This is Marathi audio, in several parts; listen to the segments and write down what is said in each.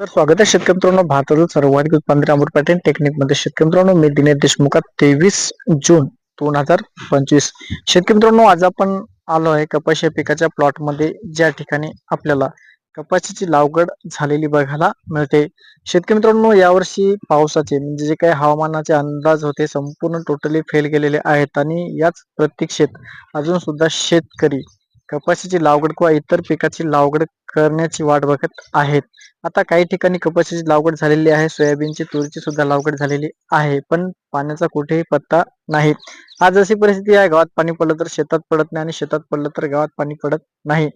तर स्वागत आहे शेतकरी मित्रांनो. भारतातील सर्वाधिक उत्पादन अमृत पॅटर्न टेक्निकमध्ये शेतकरी मित्रांनो मी दिनेश देशमुख तेवीस जून दोन हजार पंचवीस. शेतकरी मित्रांनो आज आपण आलो आहे कपाशी या पिकाच्या प्लॉटमध्ये. ज्या ठिकाणी आपल्याला कपाशीची लागवड झालेली बघायला मिळते. शेतकरी मित्रांनो यावर्षी पावसाचे म्हणजे जे काही हवामानाचे अंदाज होते संपूर्ण टोटली फेल गेलेले आहेत. आणि याच प्रतीक्षेत अजून सुद्धा शेतकरी कपाशीची लागवड किंवा इतर पिकाची लागवड करण्याची वाट बघत आहेत. आता काही ठिकाणी कपाशीची लागवड झालेली आहे. सोयाबीनची तुरीची सुद्धा लागवड झालेली आहे. पण पाण्याचा कुठेही पत्ता नाही. आज अशी परिस्थिती आहे. गावात पाणी पडलं तर शेतात पडत नाही आणि शेतात पडलं तर गावात पाणी पडत नाही.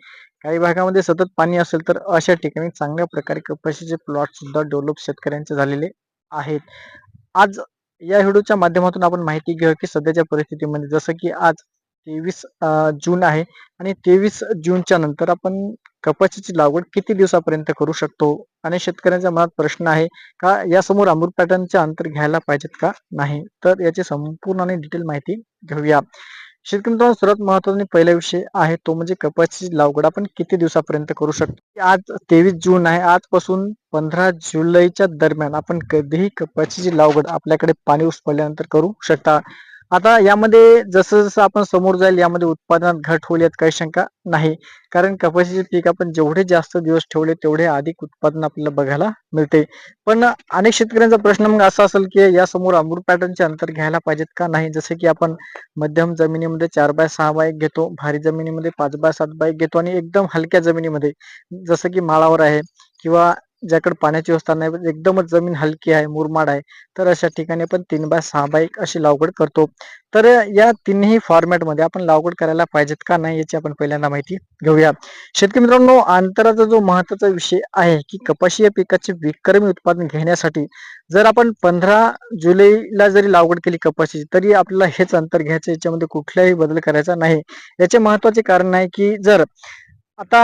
काही भागामध्ये सतत पाणी असेल तर अशा ठिकाणी चांगल्या प्रकारे कपाशीचे प्लॉट सुद्धा डेव्हलप शेतकऱ्यांचे झालेले आहेत. आज या व्हिडिओच्या माध्यमातून आपण माहिती घेऊ की सध्याच्या परिस्थितीमध्ये जसं की आज तेवीस जून आहे आणि तेवीस जूनच्या नंतर आपण कपाशीची लागवड किती दिवसापर्यंत करू शकतो? आणि शेतकऱ्यांच्या मनात प्रश्न आहे का यासमोर अमृत पॅटर्नचे अंतर घ्यायला पाहिजेत का? नाही. तर याची संपूर्ण आणि डिटेल माहिती घेऊया. शेतकरी मित्रांनो सर्वात महत्त्वाचा पहिला विषय आहे तो म्हणजे कपाशीची लागवड आपण किती दिवसापर्यंत करू शकतो? आज तेवीस जून आहे. आजपासून पंधरा जुलैच्या दरम्यान आपण कधीही कपाशीची लागवड आपल्याकडे पाणी उस पडल्यानंतर करू शकता. आता यामध्ये जसं जसं आपण समोर जाईल यामध्ये उत्पादनात घट होईल यात काही शंका नाही. कारण कपाशीचे पीक आपण जेवढे जास्त दिवस ठेवले तेवढे अधिक उत्पादन आपल्याला बघायला मिळते. पण अनेक शेतकऱ्यांचा प्रश्न मग असा असेल की या समोर अमृत पॅटर्नचे अंतर घ्यायला पाहिजेत का नाही? जसे की आपण मध्यम जमिनीमध्ये चार बाय सहा बाय घेतो भारी जमिनीमध्ये पाच बाय सात बाय घेतो आणि एकदम हलक्या जमिनीमध्ये जसं की माळावर आहे किंवा ज्याकडे पाण्याची व्यवस्था नाही एकदमच जमीन हलकी आहे मुरमाड आहे तर अशा ठिकाणी आपण तीन बाय सहा बाय अशी लागवड करतो. तर या तिन्ही फॉर्मॅटमध्ये आपण लागवड करायला पाहिजेत का नाही याची आपण पहिल्यांदा माहिती घेऊया. शेतकरी मित्रांनो अंतराचा जो महत्त्वाचा विषय आहे की कपाशी या पिकाचे विक्रमी उत्पादन घेण्यासाठी जर आपण पंधरा जुलैला जरी लागवड केली कपाशीची तरी आपल्याला हेच अंतर घ्यायचं याच्यामध्ये कुठलाही बदल करायचा नाही. याचे महत्त्वाचे कारण आहे की जर आता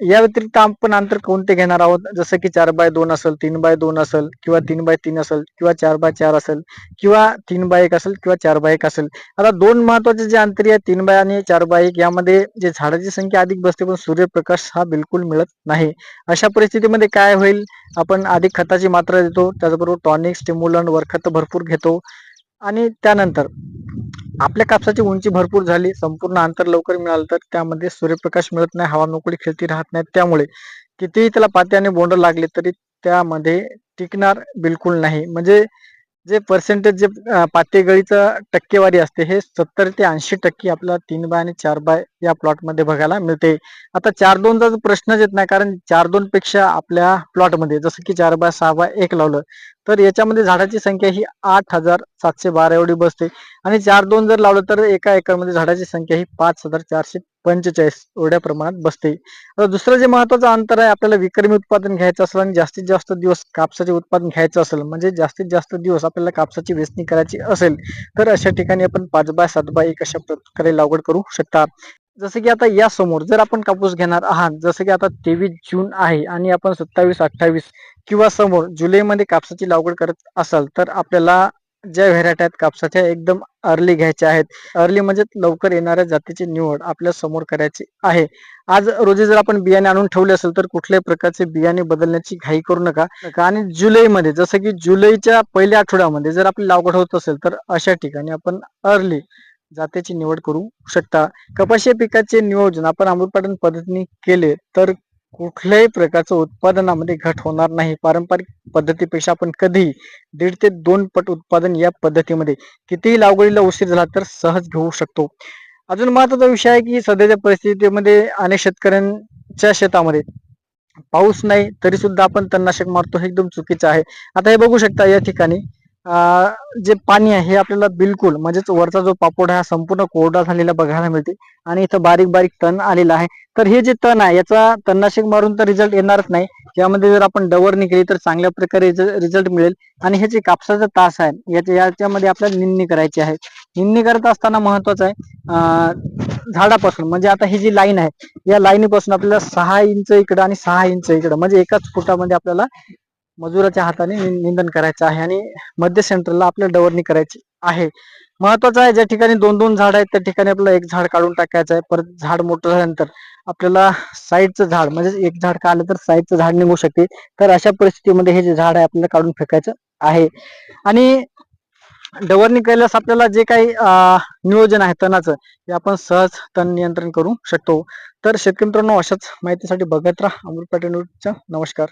या व्यतिरिक्त आपण अंतर कोणते घेणार आहोत? जसं की चार बाय दोन असेल तीन बाय दोन असेल किंवा तीन बाय तीन असेल किंवा चार बाय चार असेल किंवा तीन बाय एक असेल किंवा चार बाय एक असेल. आता दोन महत्त्वाचे जे अंतर आहे तीन बाय आणि चार बाय एक यामध्ये जे झाडाची संख्या अधिक बसते पण सूर्यप्रकाश हा बिलकुल मिळत नाही. अशा परिस्थितीमध्ये काय होईल? आपण अधिक खताची मात्रा देतो त्याचबरोबर टॉनिक स्टिम्युलन वरखत भरपूर घेतो. आणि त्यानंतर आपल्या कापसाची उंची भरपूर झाली संपूर्ण अंतर लवकर मिळालं तर त्यामध्ये सूर्यप्रकाश मिळत नाही हवा मोकळी खेळती राहत नाही. त्यामुळे कितीही त्याला पाते आणि बोंड लागले तरी त्यामध्ये टिकणार बिलकुल नाही. म्हणजे जे पर्सेंटेज जे पाते गळीचं टक्केवारी असते हे सत्तर ते ऐंशी टक्के आपल्याला तीन बाय आणि चार बाय या प्लॉटमध्ये बघायला मिळते. आता चार दोनचा प्रश्नच येत नाही कारण चार दोन पेक्षा आपल्या प्लॉटमध्ये जसं की चार बाय सहा बाय एक लावलं तर याच्यामध्ये झाडाची संख्या ही आठ हजार सातशे बारा एवढी बसते. आणि चार दोन जर लावलं तर एका एकरमध्ये झाडाची संख्या ही पाच हजार चारशे पंचेचाळीस एवढ्या प्रमाणात बसते. आता दुसरं जे महत्वाचं अंतर आहे आपल्याला विक्रमी उत्पादन घ्यायचं असेल आणि जास्तीत जास्त दिवस कापसाचे उत्पादन घ्यायचं असेल म्हणजे जास्तीत जास्त दिवस आपल्याला कापसाची वेचणी करायची असेल तर अशा ठिकाणी आपण पाच बाय सात बाय एक अशा प्रकारे लागवड करू शकता. जसं की आता या समोर जर आपण कापूस घेणार आहात जसं की आता तेवीस जून आहे आणि आपण सत्तावीस अठ्ठावीस किंवा समोर जुलैमध्ये कापसाची लागवड करत असाल तर आपल्याला ज्या व्हेरायटी आहेत कापसाच्या एकदम अर्ली घ्यायच्या आहेत. अर्ली म्हणजे लवकर येणाऱ्या जातीची निवड आपल्यासमोर करायची आहे. आज रोजी जर आपण बियाणे आणून ठेवले असेल तर कुठल्याही प्रकारचे बियाणे बदलण्याची घाई करू नका. आणि जुलैमध्ये जसं की जुलैच्या पहिल्या आठवड्यामध्ये जर आपली लागवड होत असेल तर अशा ठिकाणी आपण अर्ली जातीची निवड करू शकता. कपाशी पिकाचे नियोजन आपण अमृतपाटन पद्धतीने केले तर कुठल्याही प्रकारचं उत्पादनामध्ये घट होणार नाही. पारंपरिक पद्धतीपेक्षा आपण कधी दीड ते दोन पट उत्पादन या पद्धतीमध्ये कितीही लागवडीला उशीर झाला तर सहज घेऊ शकतो. अजून महत्त्वाचा विषय आहे की सध्याच्या परिस्थितीमध्ये अनेक शेतकऱ्यांच्या शेतामध्ये पाऊस नाही तरी सुद्धा आपण तणनाशक मारतो हे एकदम चुकीचं आहे. आता हे बघू शकता या ठिकाणी जे पाणी आहे हे आपल्याला बिलकुल म्हणजेच वरचा जो पापोड आहे हा संपूर्ण कोरडा झालेला बघायला मिळते. आणि इथं बारीक बारीक तण आलेला आहे. तर हे जे तण आहे याचा तणनाशक मारून तर रिझल्ट येणारच नाही. यामध्ये जर आपण डवरणी केली तर चांगल्या प्रकारे रिझल्ट मिळेल. आणि हे जे कापसाचा तास आहे याच्या याच्यामध्ये आपल्याला निंदणी करायची आहे. निंदणी करत असताना महत्वाचं आहे झाडापासून म्हणजे आता ही जी लाईन आहे या लाईनीपासून आपल्याला सहा इंच इकडं आणि सहा इंच इकडं म्हणजे एकाच फुटामध्ये आपल्याला मजुराच्या हाताने निंदन करायचं आहे आणि मध्य सेंटरला आपल्या डवरणी करायची आहे. महत्वाचं आहे ज्या ठिकाणी दोन दोन झाड आहेत त्या ठिकाणी आपल्याला एक झाड काढून टाकायचं आहे. परत झाड मोठं झाल्यानंतर आपल्याला साईडचं झाड म्हणजे एक झाड काढलं तर साईडचं झाड निघू शकते. तर अशा परिस्थितीमध्ये हे जे झाड आहे आपल्याला काढून फेकायचं आहे. आणि डवरणी केल्यास आपल्याला जे काही अं, नियोजन आहे तणाचं हे आपण सहज तण नियंत्रण करू शकतो. तर शेतकरी मित्रांनो अशाच माहितीसाठी बघत राहा. अमृत पाटील नमस्कार.